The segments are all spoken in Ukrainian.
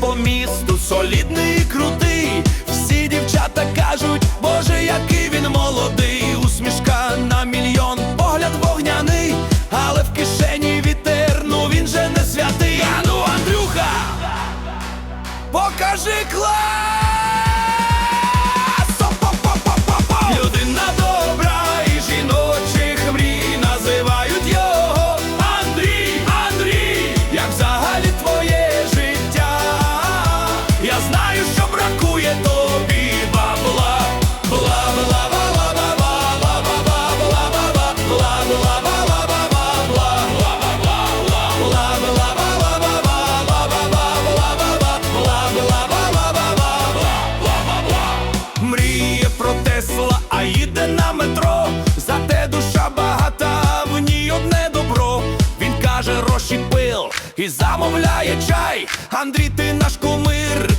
по місту, солідний і крутий. Всі дівчата кажуть, боже, який він молодий, усмішка на мільйон, погляд вогняний, але в кишені вітер, ну він же не святий. А ну, Андрюха, покажи клас! Знаю, що бракує тобі бабла. Бла бла бла бла бла бла бла бла бла бла Мріє про Тесла, а їде на метро. Зате душа багата, в одне добро. Він каже, розщепил і замовляє чай. Андрій, ти наш кумир,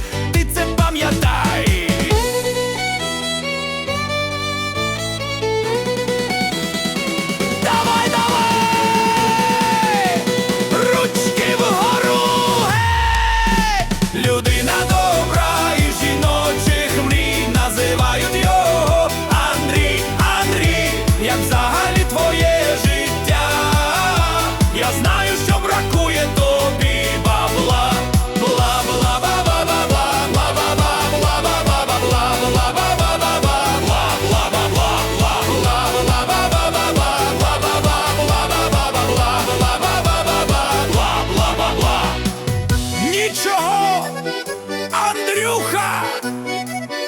Андрюха,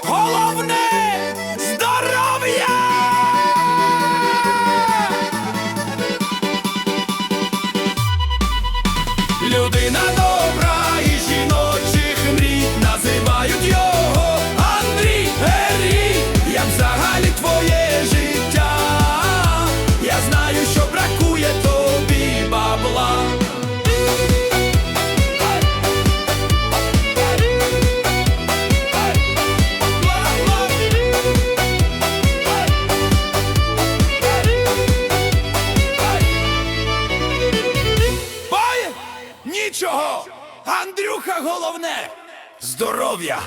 головне здоров'я! Людина Андрюха головне здоров'я.